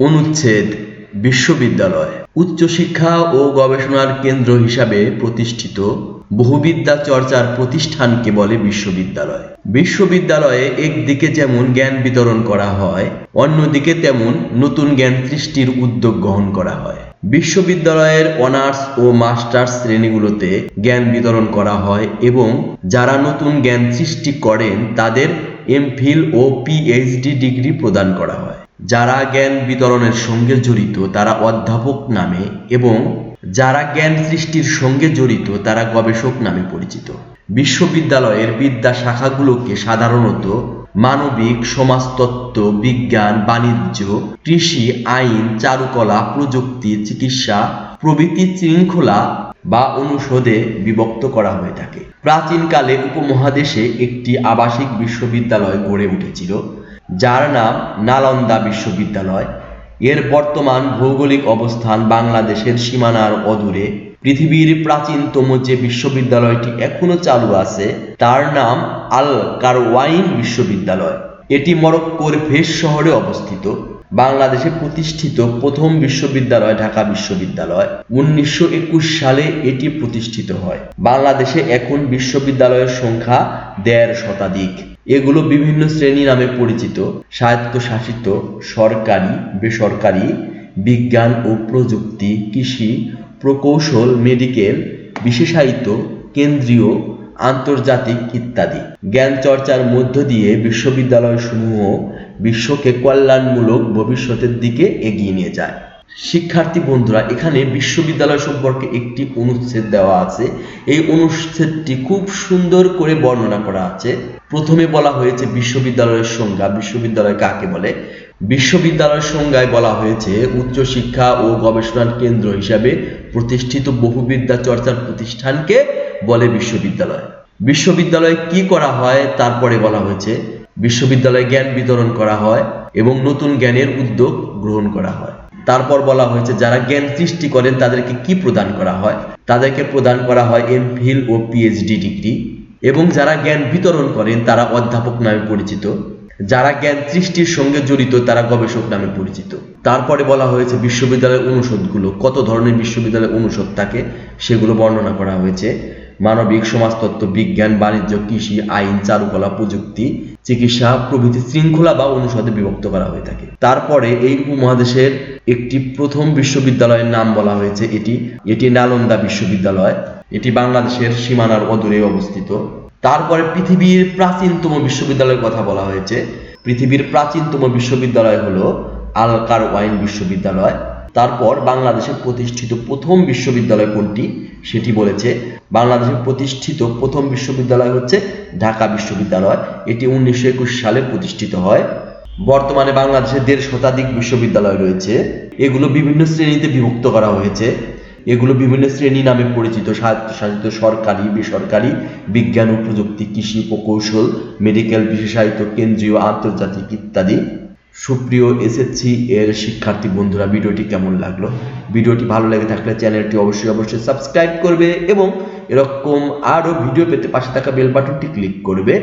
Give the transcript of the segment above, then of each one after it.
অনুচ্ছেদ, বিশ্ববিদ্যালয়। উচ্চশিক্ষা ও গবেষণার কেন্দ্র হিসাবে প্রতিষ্ঠিত বহুবিদ্যা চর্চার প্রতিষ্ঠানকে বলে বিশ্ববিদ্যালয়। বিশ্ববিদ্যালয়ে একদিকে যেমন জ্ঞান বিতরণ করা হয়, অন্যদিকে তেমন নতুন জ্ঞান সৃষ্টির উদ্যোগ গ্রহণ করা হয়। বিশ্ববিদ্যালয়ের অনার্স ও মাস্টার্স শ্রেণীগুলোতে জ্ঞান বিতরণ করা হয় এবং যারা নতুন জ্ঞান সৃষ্টি করেন, তাদের এমফিল ও পিএইচডি ডিগ্রি প্রদান করা হয়। যারা জ্ঞান বিতরণের সঙ্গে জড়িত, তারা অধ্যাপক নামে এবং যারা জ্ঞান সৃষ্টির সঙ্গে জড়িত, তারা গবেষক নামে পরিচিত। বিশ্ববিদ্যালয়ের বিদ্যা শাখাগুলোকে সাধারণত মানবিক, সমাজতত্ত্ব, বিজ্ঞান, বাণিজ্য, কৃষি, আইন, চারুকলা, প্রযুক্তি, চিকিৎসা প্রভৃতি শৃঙ্খলা বা অনুষদে বিভক্ত করা হয়ে থাকে। প্রাচীনকালে উপমহাদেশে একটি আবাসিক বিশ্ববিদ্যালয় গড়ে উঠেছিল। যার নাম নালন্দা বিশ্ববিদ্যালয়। এর বর্তমান ভৌগোলিক অবস্থান বাংলাদেশের সীমানার অদূরে। পৃথিবীর প্রাচীনতম যে বিশ্ববিদ্যালয়টি এখনও চালু আছে, তার নাম আল কারওয়াইন বিশ্ববিদ্যালয়। এটি মরক্কোর ভেস শহরে অবস্থিত। বাংলাদেশে প্রতিষ্ঠিত প্রথম বিশ্ববিদ্যালয় ঢাকা বিশ্ববিদ্যালয়। উনিশশো একুশ সালে এটি প্রতিষ্ঠিত হয়। বাংলাদেশে এখন বিশ্ববিদ্যালয়ের সংখ্যা দেড় শতাধিক। এগুলো বিভিন্ন শ্রেণি নামে পরিচিত, স্বায়ত্তশাসিত, সরকারি, বেসরকারি, বিজ্ঞান ও প্রযুক্তি, কৃষি, প্রকৌশল, মেডিকেল, বিশেষায়িত, কেন্দ্রীয়, আন্তর্জাতিক ইত্যাদি। জ্ঞান চর্চার মধ্য দিয়ে বিশ্ববিদ্যালয়সমূহ বিশ্বকে কল্যাণমূলক ভবিষ্যতের দিকে এগিয়ে নিয়ে যায়। শিক্ষার্থী বন্ধুরা, এখানে বিশ্ববিদ্যালয় সম্পর্কে একটি অনুচ্ছেদ দেওয়া আছে। এই অনুচ্ছেদটি খুব সুন্দর করে বর্ণনা করা আছে। প্রথমে বলা হয়েছে বিশ্ববিদ্যালয়ের সংজ্ঞা। বিশ্ববিদ্যালয় কাকে বলে? বিশ্ববিদ্যালয়ের সংজ্ঞায় বলা হয়েছে, উচ্চশিক্ষা ও গবেষণার কেন্দ্র হিসাবে প্রতিষ্ঠিত বহুবিদ্যা চর্চার প্রতিষ্ঠানকে বলে বিশ্ববিদ্যালয়। বিশ্ববিদ্যালয়ে কি করা হয়? তারপরে বলা হয়েছে, বিশ্ববিদ্যালয়ে জ্ঞান বিতরণ করা হয় এবং নতুন জ্ঞানের উদ্যোগ গ্রহণ করা হয়। তারপর বলা হয়েছে, যারা জ্ঞান সৃষ্টি করেন তাদেরকে কি প্রদান করা হয়? তাদেরকে প্রদান করা হয় এমফিল ও পিএইচডি ডিগ্রি। এবং যারা জ্ঞান বিতরণ করেন, তারা অধ্যাপক নামে পরিচিত। যারা জ্ঞান সৃষ্টির সঙ্গে জড়িত, তারা গবেষক নামে পরিচিত। তারপরে বলা হয়েছে বিশ্ববিদ্যালয়ের অনুষদগুলো, কত ধরনের বিশ্ববিদ্যালয়ের অনুষদ থাকে, সেগুলো বর্ণনা করা হয়েছে। মানবিক, সমাজতত্ত্ব, বিজ্ঞান, বাণিজ্য, কৃষি, আইন, চারুকলা, প্রযুক্তি, চিকিৎসা প্রভৃতি শৃঙ্খলা বা অনুষদে বিভক্ত করা হয়ে থাকে। তারপরে এই উপমহাদেশের একটি প্রথম বিশ্ববিদ্যালয়ের নাম বলা হয়েছে এটি। এটি নালন্দা বিশ্ববিদ্যালয়। এটি বাংলাদেশের সীমানার অদূরে অবস্থিত। তারপরে পৃথিবীর প্রাচীনতম বিশ্ববিদ্যালয়ের কথা বলা হয়েছে। পৃথিবীর প্রাচীনতম বিশ্ববিদ্যালয় হলো আল কারওয়াইন বিশ্ববিদ্যালয়। তারপর বাংলাদেশে প্রতিষ্ঠিত প্রথম বিশ্ববিদ্যালয় কোনটি সেটি বলেছে। বাংলাদেশে প্রতিষ্ঠিত প্রথম বিশ্ববিদ্যালয় হচ্ছে ঢাকা বিশ্ববিদ্যালয়। এটি উনিশশো একুশ সালে প্রতিষ্ঠিত হয়। বর্তমানে বাংলাদেশে দেড় শতাধিক বিশ্ববিদ্যালয় রয়েছে। এগুলো বিভিন্ন শ্রেণীতে বিভক্ত করা হয়েছে। এগুলো বিভিন্ন শ্রেণি নামে পরিচিত, স্বায়ত্তশাসিত, সরকারি, বেসরকারি বিজ্ঞান ও প্রযুক্তি, কৃষি প্রকৌশল মেডিকেল বিশেষায়িত, কেন্দ্রীয়, আন্তর্জাতিক ইত্যাদি। সুপ্রিয় এসএসসি এর শিক্ষার্থী বন্ধুরা, ভিডিওটি কেমন লাগল? ভিডিওটি ভালো লেগে থাকলে চ্যানেলটি অবশ্যই অবশ্যই সাবস্ক্রাইব করবে এবং এরকম আরও ভিডিও পেতে পাশে থাকা বেল বাটনটি ক্লিক করবে।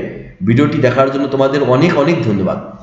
ভিডিওটি দেখার জন্য তোমাদের অনেক অনেক ধন্যবাদ।